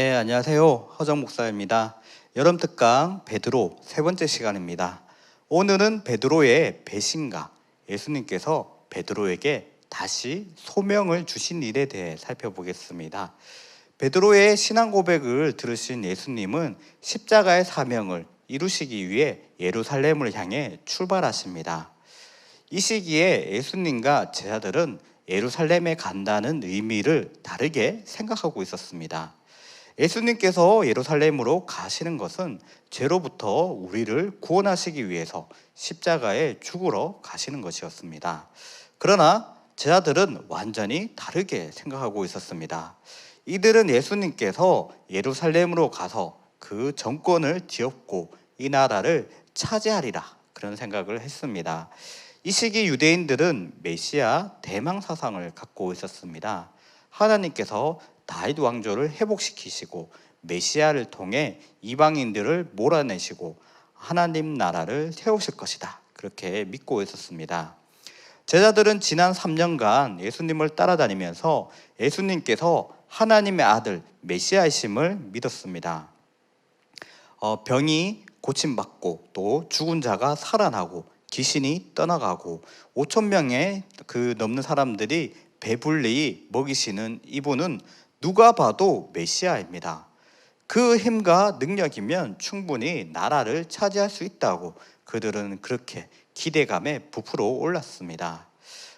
네, 안녕하세요. 허정 목사입니다. 여름 특강 베드로 세 번째 시간입니다. 오늘은 베드로의 배신가 예수님께서 베드로에게 다시 소명을 주신 일에 대해 살펴보겠습니다. 베드로의 신앙 고백을 들으신 예수님은 십자가의 사명을 이루시기 위해 예루살렘을 향해 출발하십니다. 이 시기에 예수님과 제자들은 예루살렘에 간다는 의미를 다르게 생각하고 있었습니다. 예수님께서 예루살렘으로 가시는 것은 죄로부터 우리를 구원하시기 위해서 십자가에 죽으러 가시는 것이었습니다. 그러나 제자들은 완전히 다르게 생각하고 있었습니다. 이들은 예수님께서 예루살렘으로 가서 그 정권을 뒤엎고 이 나라를 차지하리라 그런 생각을 했습니다. 이 시기 유대인들은 메시아 대망 사상을 갖고 있었습니다. 하나님께서 다윗 왕조를 회복시키시고 메시아를 통해 이방인들을 몰아내시고 하나님 나라를 세우실 것이다. 그렇게 믿고 있었습니다. 제자들은 지난 3년간 예수님을 따라다니면서 예수님께서 하나님의 아들 메시아이심을 믿었습니다. 어, 병이 고침받고 또 죽은 자가 살아나고 귀신이 떠나가고 5천 명의 그 넘는 사람들이 배불리 먹이시는 이분은 누가 봐도 메시아입니다. 그 힘과 능력이면 충분히 나라를 차지할 수 있다고 그들은 그렇게 기대감에 부풀어 올랐습니다.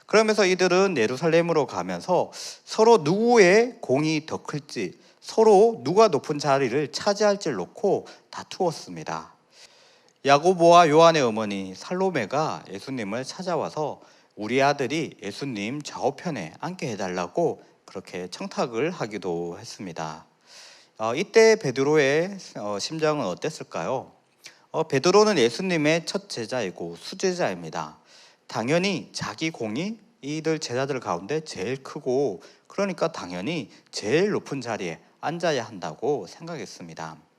그러면서 이들은 예루살렘으로 가면서 서로 누구의 공이 더 클지 서로 누가 높은 자리를 차지할지를 놓고 다투었습니다. 야고보와 요한의 어머니 살로메가 예수님을 찾아와서 우리 아들이 예수님 좌우편에 앉게 해달라고 그렇게 청탁을 하기도 했습니다. 어, 이때 베드로의 어, 심정은 어땠을까요? 어, 베드로는 예수님의 첫 제자이고 수제자입니다. 당연히 자기 공이 이들 제자들 가운데 제일 크고 그러니까 당연히 제일 높은 자리에 앉아야 한다고 생각했습니다.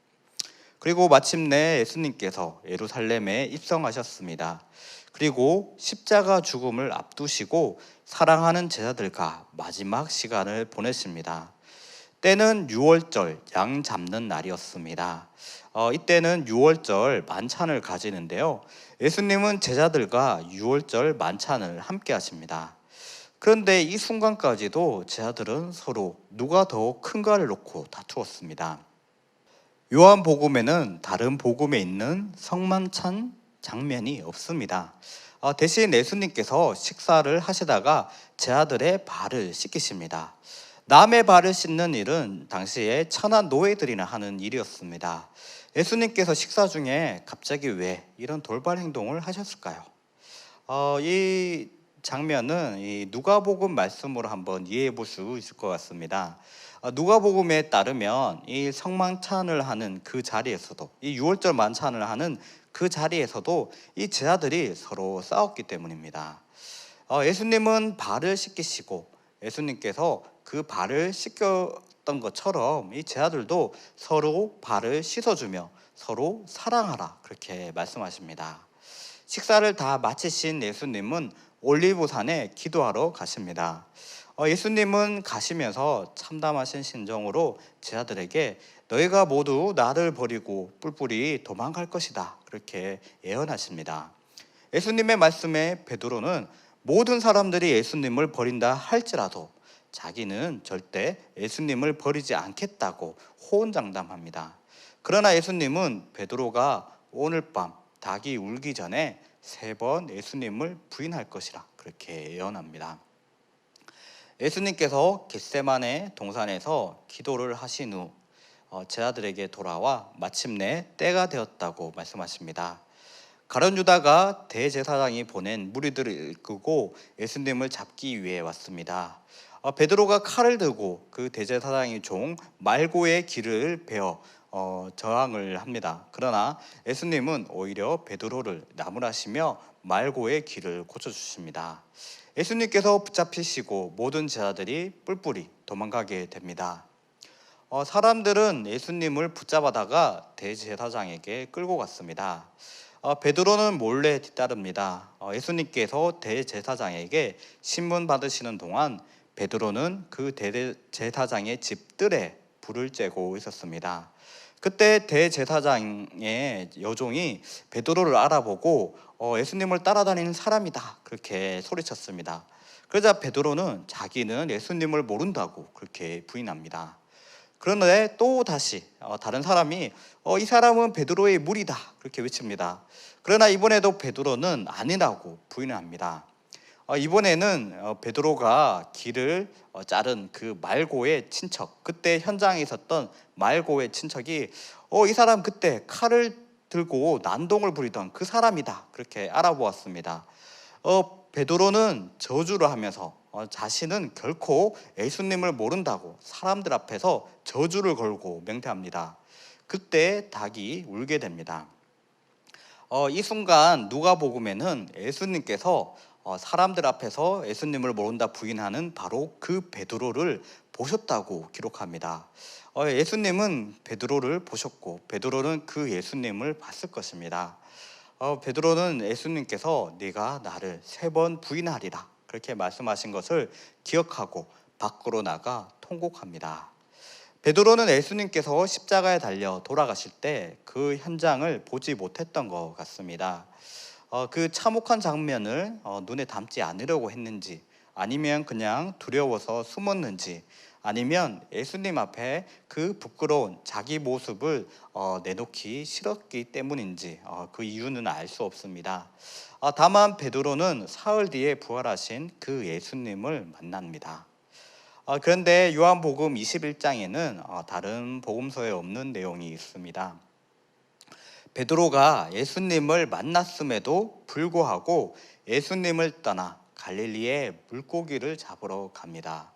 그리고 마침내 예수님께서 예루살렘에 입성하셨습니다. 그리고 십자가 죽음을 앞두시고 사랑하는 제자들과 마지막 시간을 보내십니다. 때는 6월절 양 잡는 날이었습니다. 어, 이때는 6월절 만찬을 가지는데요. 예수님은 제자들과 6월절 만찬을 함께 하십니다. 그런데 이 순간까지도 제자들은 서로 누가 더 큰가를 놓고 다투었습니다. 요한 복음에는 다른 복음에 있는 성만찬 장면이 없습니다. 어, 대신 예수님께서 식사를 하시다가 제자들의 발을 씻기십니다. 남의 발을 씻는 일은 당시에 천한 노예들이나 하는 일이었습니다. 예수님께서 식사 중에 갑자기 왜 이런 돌발 행동을 하셨을까요? 어, 이 장면은 이 누가복음 말씀으로 한번 이해해 볼 수 있을 것 같습니다. 어, 누가복음에 따르면 이 성만찬을 하는 그 자리에서도 이 6월절 만찬을 하는 그 자리에서도 이 제자들이 서로 싸웠기 때문입니다. 어, 예수님은 발을 씻기시고 예수님께서 그 발을 씻겼던 것처럼 이 제자들도 서로 발을 씻어주며 서로 사랑하라 그렇게 말씀하십니다. 식사를 다 마치신 예수님은 올리브산에 기도하러 가십니다. 어, 예수님은 가시면서 참담하신 심정으로 제자들에게 너희가 모두 나를 버리고 뿔뿔이 도망갈 것이다. 그렇게 예언하십니다. 예수님의 말씀에 베드로는 모든 사람들이 예수님을 버린다 할지라도 자기는 절대 예수님을 버리지 않겠다고 호언장담합니다. 그러나 예수님은 베드로가 오늘 밤 닭이 울기 전에 세 번 예수님을 부인할 것이라 그렇게 예언합니다. 예수님께서 겟세만의 동산에서 기도를 하신 후 어, 제자들에게 돌아와 마침내 때가 되었다고 말씀하십니다. 가론 유다가 대제사장이 보낸 무리들을 이끌고 예수님을 잡기 위해 왔습니다. 어, 베드로가 칼을 들고 그 대제사장의 종 말고의 길을 베어 어, 저항을 합니다. 그러나 예수님은 오히려 베드로를 나무라시며 말고의 길을 고쳐주십니다. 예수님께서 붙잡히시고 모든 제자들이 뿔뿔이 도망가게 됩니다. 어, 사람들은 예수님을 붙잡아다가 대제사장에게 끌고 갔습니다. 어, 베드로는 몰래 뒤따릅니다. 어, 예수님께서 대제사장에게 신문 받으시는 동안 베드로는 그 대제사장의 집 뜰에 불을 쬐고 있었습니다. 그때 대제사장의 여종이 베드로를 알아보고 어, 예수님을 따라다니는 사람이다 그렇게 소리쳤습니다. 그러자 베드로는 자기는 예수님을 모른다고 그렇게 부인합니다. 그런데 또 다시 어, 다른 사람이 어, 이 사람은 베드로의 무리다 그렇게 외칩니다. 그러나 이번에도 베드로는 아니라고 부인합니다. 어, 이번에는 어, 베드로가 길을 어, 자른 그 말고의 친척, 그때 현장에 있었던 말고의 친척이 어, 이 사람 그때 칼을 들고 난동을 부리던 그 사람이다 그렇게 알아보았습니다. 어, 베드로는 저주를 하면서 어, 자신은 결코 예수님을 모른다고 사람들 앞에서 저주를 걸고 맹태합니다. 그때 닭이 울게 됩니다. 어, 이 순간 누가복음에는 예수님께서 어, 사람들 앞에서 예수님을 모른다 부인하는 바로 그 베드로를 보셨다고 기록합니다. 어, 예수님은 베드로를 보셨고 베드로는 그 예수님을 봤을 것입니다. 어, 베드로는 예수님께서 네가 나를 세 번 부인하리라 그렇게 말씀하신 것을 기억하고 밖으로 나가 통곡합니다. 베드로는 예수님께서 십자가에 달려 돌아가실 때 그 현장을 보지 못했던 것 같습니다. 어, 그 참혹한 장면을 어, 눈에 담지 않으려고 했는지 아니면 그냥 두려워서 숨었는지 아니면 예수님 앞에 그 부끄러운 자기 모습을 어, 내놓기 싫었기 때문인지 어, 그 이유는 알 수 없습니다. 어, 다만 베드로는 사흘 뒤에 부활하신 그 예수님을 만납니다. 어, 그런데 요한복음 21장에는 어, 다른 복음서에 없는 내용이 있습니다. 베드로가 예수님을 만났음에도 불구하고 예수님을 떠나 갈릴리에 물고기를 잡으러 갑니다.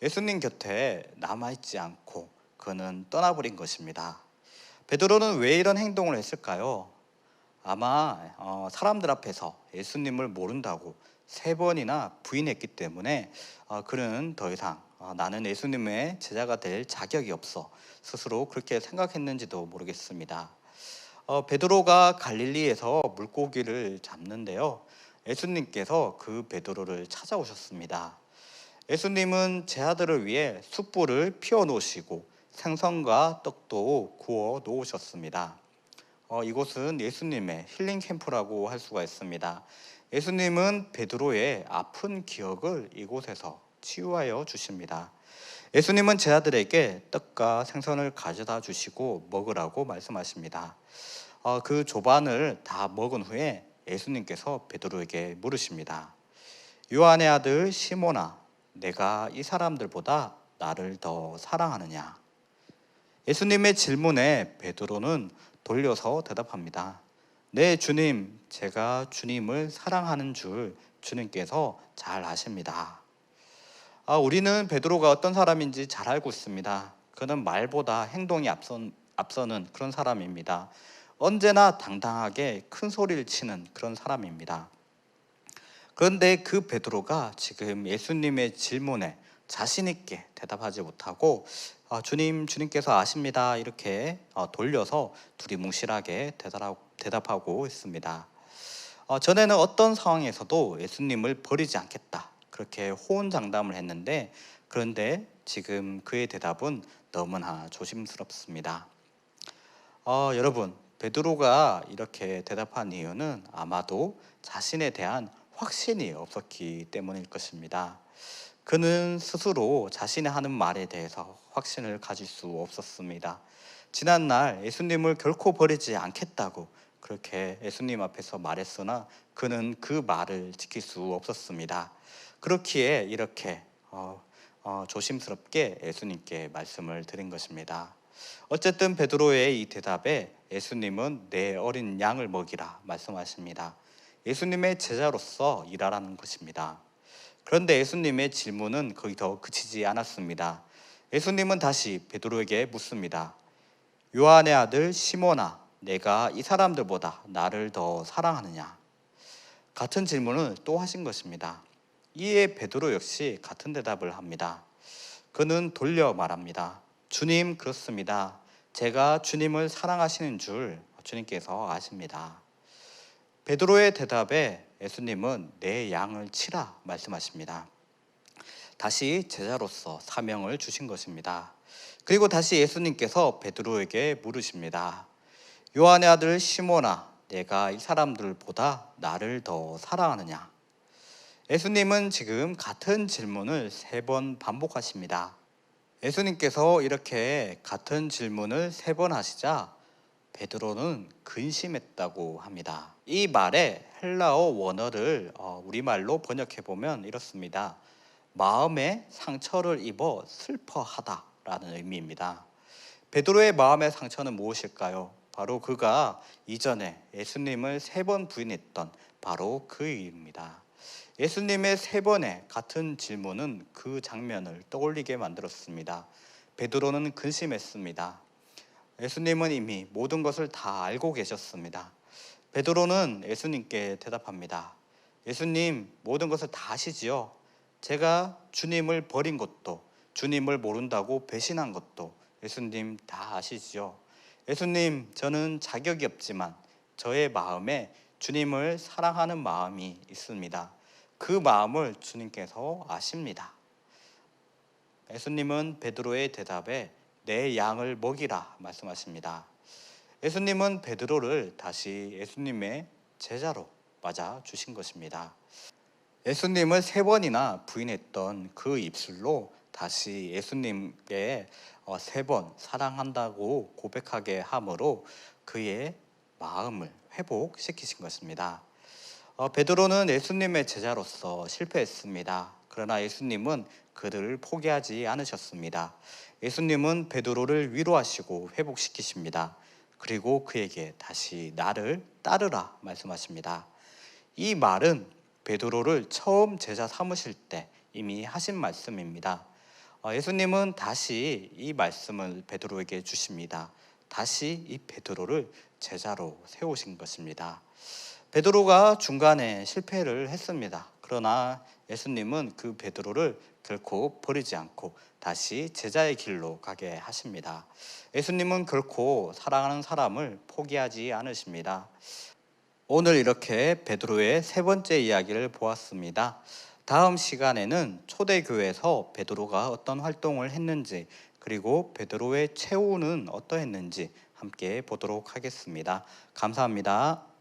예수님 곁에 남아있지 않고 그는 떠나버린 것입니다. 베드로는 왜 이런 행동을 했을까요? 아마 어, 사람들 앞에서 예수님을 모른다고 세 번이나 부인했기 때문에 어, 그는 더 이상 어, 나는 예수님의 제자가 될 자격이 없어 스스로 그렇게 생각했는지도 모르겠습니다. 어, 베드로가 갈릴리에서 물고기를 잡는데요. 예수님께서 그 베드로를 찾아오셨습니다. 예수님은 제 아들을 위해 숯불을 피워 놓으시고 생선과 떡도 구워 놓으셨습니다. 어, 이곳은 예수님의 힐링 캠프라고 할 수가 있습니다. 예수님은 베드로의 아픈 기억을 이곳에서 치유하여 주십니다. 예수님은 제 아들에게 떡과 생선을 가져다 주시고 먹으라고 말씀하십니다. 어, 그 조반을 다 먹은 후에 예수님께서 베드로에게 물으십니다. 요한의 아들 시모나, 내가 이 사람들보다 나를 더 사랑하느냐? 예수님의 질문에 베드로는 돌려서 대답합니다. 네, 주님, 제가 주님을 사랑하는 줄 주님께서 잘 아십니다. 아, 우리는 베드로가 어떤 사람인지 잘 알고 있습니다. 그는 말보다 행동이 앞선, 앞서는 그런 사람입니다. 언제나 당당하게 큰 소리를 치는 그런 사람입니다. 그런데 그 베드로가 지금 예수님의 질문에 자신 있게 대답하지 못하고 아, 주님 주님께서 아십니다 이렇게 어, 돌려서 두리뭉실하게 대답하고 있습니다. 어, 전에는 어떤 상황에서도 예수님을 버리지 않겠다 그렇게 호언장담을 했는데 그런데 지금 그의 대답은 너무나 조심스럽습니다. 어, 여러분 베드로가 이렇게 대답한 이유는 아마도 자신에 대한 확신이 없었기 때문일 것입니다. 그는 스스로 자신의 하는 말에 대해서 확신을 가질 수 없었습니다. 지난날 예수님을 결코 버리지 않겠다고 그렇게 예수님 앞에서 말했으나 그는 그 말을 지킬 수 없었습니다. 그렇기에 이렇게 어, 어, 조심스럽게 예수님께 말씀을 드린 것입니다. 어쨌든 베드로의 이 대답에 예수님은 내 어린 양을 먹이라 말씀하십니다. 예수님의 제자로서 일하라는 것입니다. 그런데 예수님의 질문은 거의 더 그치지 않았습니다. 예수님은 다시 베드로에게 묻습니다. 요한의 아들 시모나, 내가 이 사람들보다 나를 더 사랑하느냐? 같은 질문을 또 하신 것입니다. 이에 베드로 역시 같은 대답을 합니다. 그는 돌려 말합니다. 주님, 그렇습니다. 제가 주님을 사랑하시는 줄 주님께서 아십니다. 베드로의 대답에 예수님은 내 양을 치라 말씀하십니다. 다시 제자로서 사명을 주신 것입니다. 그리고 다시 예수님께서 베드로에게 물으십니다. 요한의 아들 시몬아, 내가 이 사람들보다 나를 더 사랑하느냐? 예수님은 지금 같은 질문을 세 번 반복하십니다. 예수님께서 이렇게 같은 질문을 세 번 하시자 베드로는 근심했다고 합니다. 이 말의 헬라어 원어를 어, 우리말로 번역해 보면 이렇습니다. 마음에 상처를 입어 슬퍼하다라는 의미입니다. 베드로의 마음의 상처는 무엇일까요? 바로 그가 이전에 예수님을 세 번 부인했던 바로 그 일입니다. 예수님의 세 번의 같은 질문은 그 장면을 떠올리게 만들었습니다. 베드로는 근심했습니다. 예수님은 이미 모든 것을 다 알고 계셨습니다. 베드로는 예수님께 대답합니다. 예수님, 모든 것을 다 아시지요? 제가 주님을 버린 것도, 주님을 모른다고 배신한 것도 예수님 다 아시지요? 예수님, 저는 자격이 없지만 저의 마음에 주님을 사랑하는 마음이 있습니다. 그 마음을 주님께서 아십니다. 예수님은 베드로의 대답에 내 양을 먹이라 말씀하십니다. 예수님은 베드로를 다시 예수님의 제자로 맞아 주신 것입니다. 예수님을 세 번이나 부인했던 그 입술로 다시 예수님께 어, 세 번 사랑한다고 고백하게 함으로 그의 마음을 회복시키신 것입니다. 어, 베드로는 예수님의 제자로서 실패했습니다. 그러나 예수님은 그들을 포기하지 않으셨습니다. 예수님은 베드로를 위로하시고 회복시키십니다. 그리고 그에게 다시 나를 따르라 말씀하십니다. 이 말은 베드로를 처음 제자 삼으실 때 이미 하신 말씀입니다. 어, 예수님은 다시 이 말씀을 베드로에게 주십니다. 다시 이 베드로를 제자로 세우신 것입니다. 베드로가 중간에 실패를 했습니다. 그러나 예수님은 그 베드로를 결코 버리지 않고 다시 제자의 길로 가게 하십니다. 예수님은 결코 사랑하는 사람을 포기하지 않으십니다. 오늘 이렇게 베드로의 세 번째 이야기를 보았습니다. 다음 시간에는 초대교회에서 베드로가 어떤 활동을 했는지 그리고 베드로의 최후는 어떠했는지 함께 보도록 하겠습니다. 감사합니다.